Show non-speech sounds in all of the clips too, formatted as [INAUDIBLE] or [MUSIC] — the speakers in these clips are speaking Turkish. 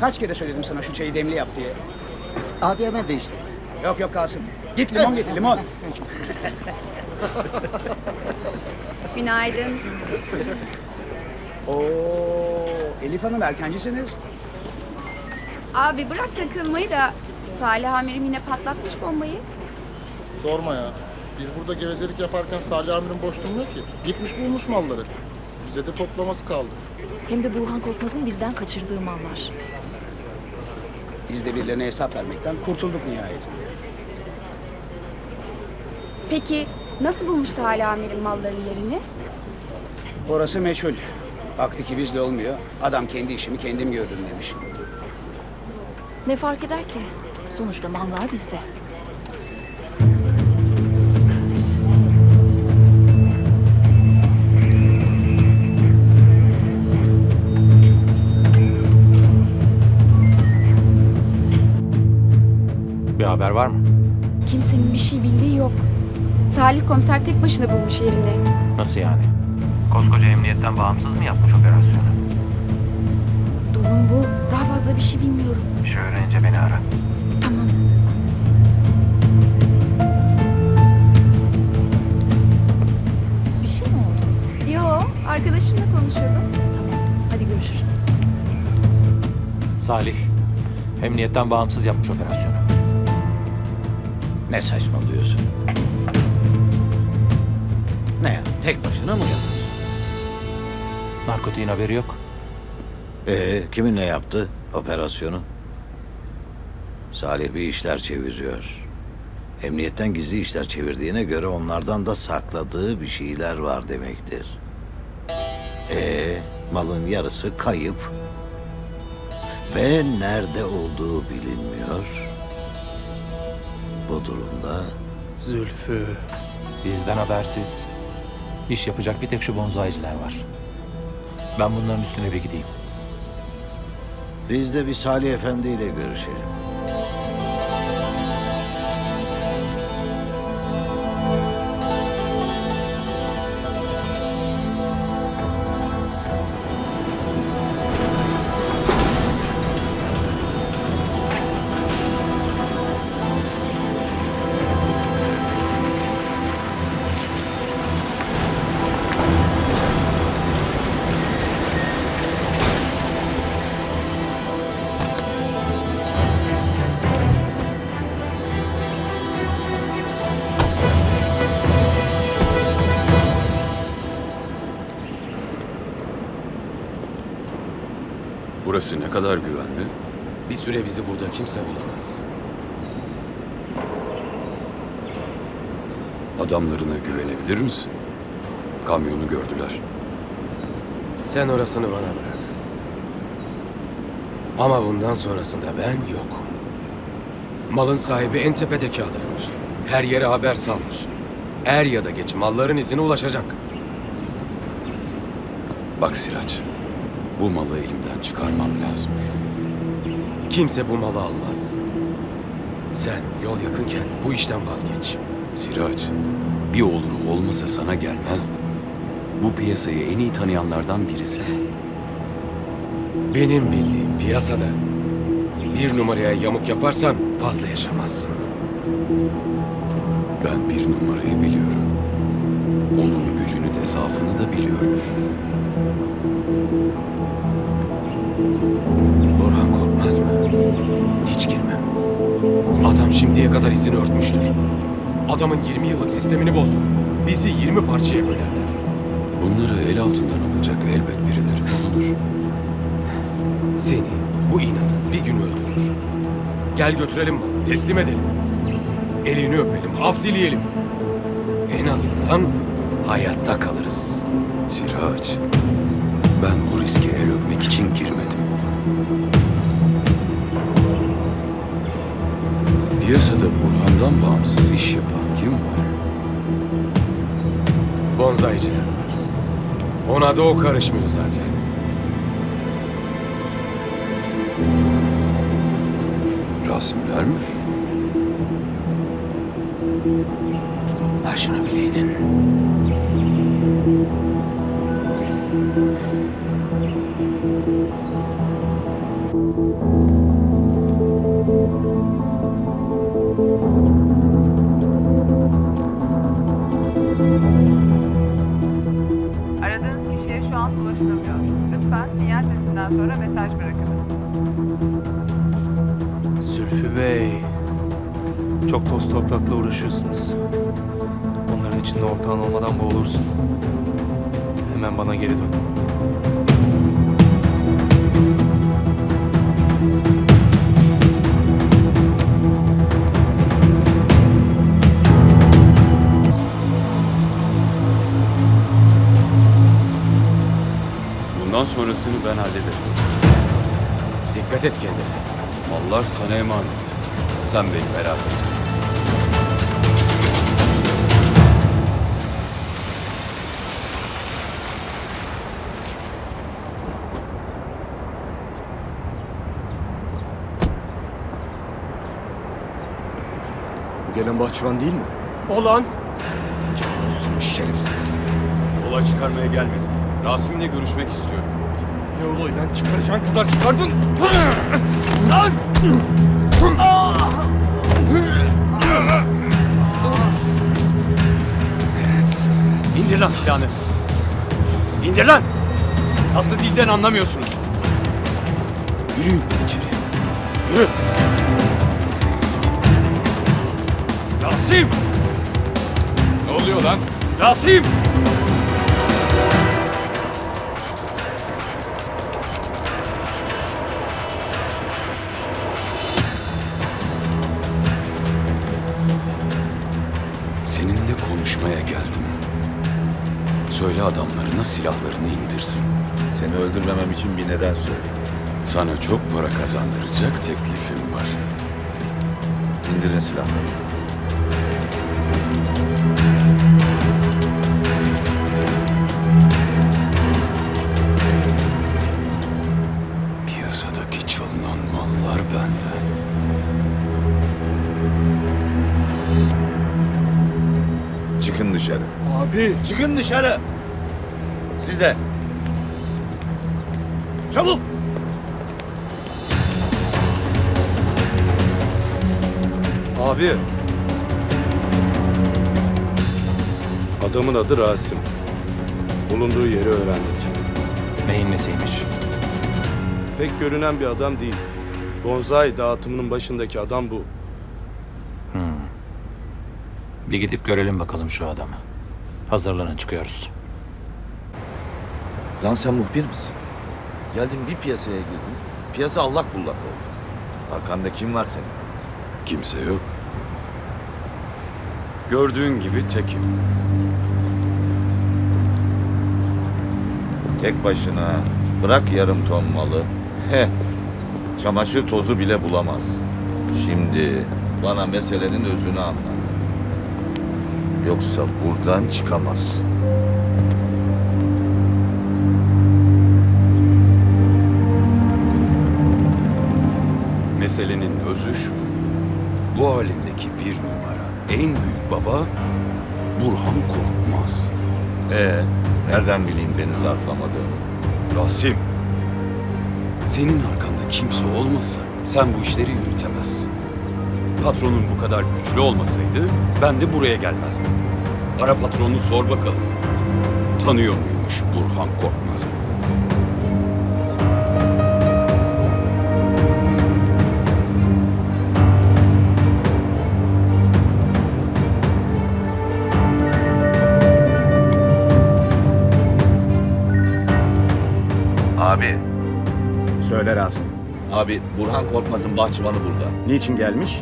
Kaç kere söyledim sana şu çayı demli yap diye. Abi hemen değiştir. Yok yok kalsın. Git limon getir limon. [LAUGHS] [LAUGHS] Günaydın. Oo, Elif Hanım erkencisiniz. Abi bırak takılmayı da Salih amirim yine patlatmış bombayı. Sorma ya. Biz burada gevezelik yaparken Salih amirim boş durmuyor ki. Gitmiş bulmuş malları. Bize de toplaması kaldı. Hem de Burhan Korkmaz'ın bizden kaçırdığı mallar. Biz de birilerine hesap vermekten kurtulduk nihayet. Peki nasıl bulmuş Salih amirim malların yerini? Orası meçhul. Baktı ki bizle olmuyor. Adam kendi işimi kendim gördüm demiş. Ne fark eder ki? Sonuçta mallar bizde. Haber var mı? Kimsenin bir şey bildiği yok. Salih komiser tek başına bulmuş yerini. Nasıl yani? Koskoca emniyetten bağımsız mı yapmış operasyonu? Durum bu. Daha fazla bir şey bilmiyorum. Bir şey öğrenince beni ara. Tamam. Bir şey mi oldu? Yo, arkadaşımla konuşuyordum. Tamam. Hadi görüşürüz. Salih, emniyetten bağımsız yapmış operasyonu. Ne saçmalıyorsun? Ne ya? Tek başına mı yaptın? Narkotiğin haberi yok. Ee, kiminle yaptı operasyonu? Salih bir işler çeviriyor. Emniyetten gizli işler çevirdiğine göre onlardan da sakladığı bir şeyler var demektir. Ee, malın yarısı kayıp ve nerede olduğu bilinmiyor. Bu durumda Zülfü. Bizden habersiz. İş yapacak bir tek şu bonzaycılar var. Ben bunların üstüne bir gideyim. biz de bir Salih Efendi ile görüşelim. Burası ne kadar güvenli? Bir süre bizi burada kimse bulamaz. Adamlarına güvenebilir misin? Kamyonu gördüler. Sen orasını bana bırak. Ama bundan sonrasında ben yokum. Malın sahibi en tepedeki adammış. Her yere haber salmış. Er ya da geç malların izine ulaşacak. Bak Siraç, bu malı elimden çıkarmam lazım. Kimse bu malı almaz. Sen yol yakınken bu işten vazgeç. Siraç, bir olur olmasa sana gelmezdim. Bu piyasayı en iyi tanıyanlardan birisi. Benim bildiğim piyasada bir numaraya yamuk yaparsan fazla yaşamazsın. Ben bir numarayı biliyorum. Onun gücünü de zaafını da biliyorum. Burhan korkmaz mı? Hiç girmem. Adam şimdiye kadar izini örtmüştür. Adamın 20 yıllık sistemini bozdu. Bizi 20 parçaya bölerler. Bunları el altından alacak elbet birileri bulunur. Seni bu inadın bir gün öldürür. Gel götürelim malı, teslim edelim. Elini öpelim, af dileyelim. En azından hayatta kalırız. Siraç, ben bu riske el öpmek için girmedim. Piyasada Burhan'dan bağımsız iş yapan kim var? Bonzaycılar var. Ona da o karışmıyor zaten. Rasimler mi? Ha şunu bileydin. Aradığınız kişiye şu an ulaşılamıyor. Lütfen sinyal sesinden sonra mesaj bırakınız. Zülfü Bey, çok toz toprakla uğraşıyorsunuz. Onların içinde ortağın olmadan boğulursun. Hemen bana geri dön. Bundan sonrasını ben hallederim. Dikkat et kendine. Mallar sana emanet. Sen beni merak etme. Bu gelen bahçıvan değil mi? Olan Olsun şerefsiz. Olay çıkarmaya gelmedim. Rasim'le görüşmek istiyorum. ne olaydan çıkaracağın kadar çıkardın. Lan! İndir lan silahını. İndir lan! Tatlı dilden anlamıyorsunuz. Yürüyün içeri. Yürü! Rasim! Ne oluyor lan? Rasim! Söyle adamlarına silahlarını indirsin. Seni öldürmemem için bir neden söyle. Sana çok para kazandıracak teklifim var. İndirin silahları. Piyasadaki çalınan mallar bende. Çıkın dışarı. Abi Çıkın dışarı. Siz de. Çabuk. Abi. Adamın adı Rasim. Bulunduğu yeri öğrendik. Neyin nesiymiş? Pek görünen bir adam değil. Bonzai dağıtımının başındaki adam bu. Bir gidip görelim bakalım şu adamı. Hazırlanın çıkıyoruz. Lan sen muhbir misin? Geldin bir piyasaya girdin. Piyasa allak bullak oldu. Arkanda kim var senin? Kimse yok. Gördüğün gibi tekim. Tek başına bırak yarım ton malı. Heh. Çamaşır tozu bile bulamaz. Şimdi bana meselenin özünü anlat. Yoksa buradan çıkamazsın. Meselenin özü şu. Bu alemdeki bir numara, en büyük baba Burhan Korkmaz. Ee, nereden bileyim beni zarflamadığını? Rasim, senin arkanda kimse olmasa sen bu işleri yürütemezsin. Patronun bu kadar güçlü olmasaydı ben de buraya gelmezdim. Ara patronunu sor bakalım. Tanıyor muymuş Burhan Korkmaz'ı? Abi. Söyle Rasim. Abi Burhan Korkmaz'ın bahçıvanı burada. Niçin gelmiş?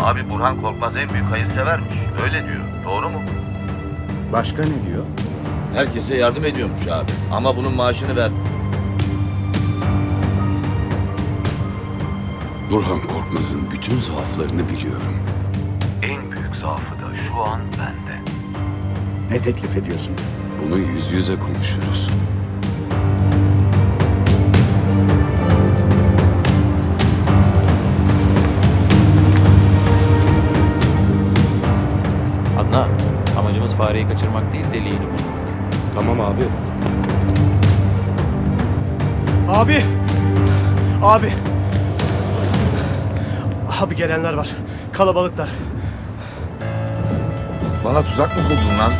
Abi Burhan Korkmaz en büyük hayırsevermiş. Öyle diyor. Doğru mu? Başka ne diyor? Herkese yardım ediyormuş abi. Ama bunun maaşını ver. Burhan Korkmaz'ın bütün zaaflarını biliyorum. En büyük zaafı da şu an bende. Ne teklif ediyorsun? Bunu yüz yüze konuşuruz. Adnan, amacımız fareyi kaçırmak değil deliğini bulmak. Tamam abi. Abi! Abi! Abi gelenler var. Kalabalıklar. Bana tuzak mı buldun lan?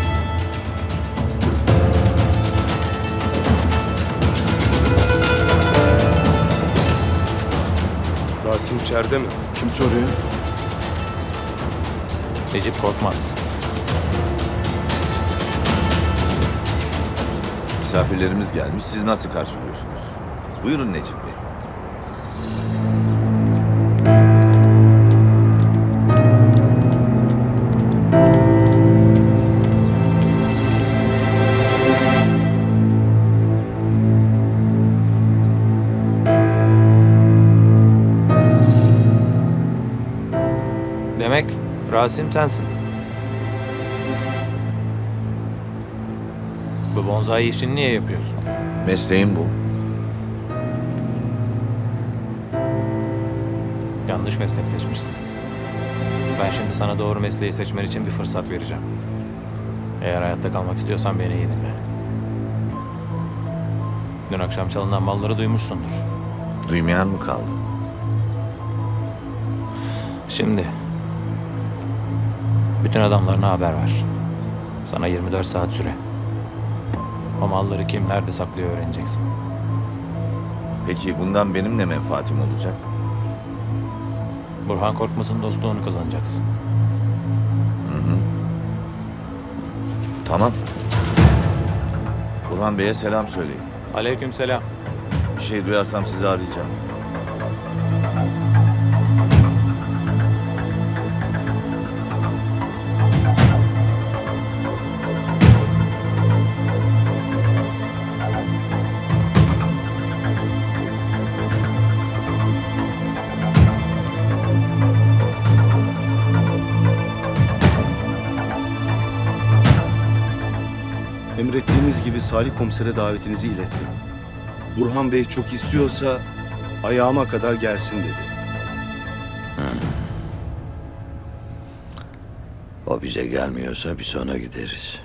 Rasim içeride mi? Kim soruyor? Necip Korkmaz. Misafirlerimiz gelmiş. Siz nasıl karşılıyorsunuz? Buyurun Necip Bey. Demek Rasim sensin. Bu bonzai işini niye yapıyorsun? Mesleğim bu. Yanlış meslek seçmişsin. Ben şimdi sana doğru mesleği seçmen için bir fırsat vereceğim. Eğer hayatta kalmak istiyorsan beni iyi dinle. Dün akşam çalınan malları duymuşsundur. Duymayan mı kaldı? Şimdi bütün adamlarına haber ver. Sana 24 saat süre. O malları kim nerede saklıyor öğreneceksin. Peki bundan benim ne menfaatim olacak? Burhan Korkmaz'ın dostluğunu kazanacaksın. Tamam. Burhan Bey'e selam söyleyin. Aleykümselam. Bir şey duyarsam sizi arayacağım. Salih komisere davetinizi ilettim. Burhan Bey çok istiyorsa ayağıma kadar gelsin dedi. O bize gelmiyorsa biz ona gideriz.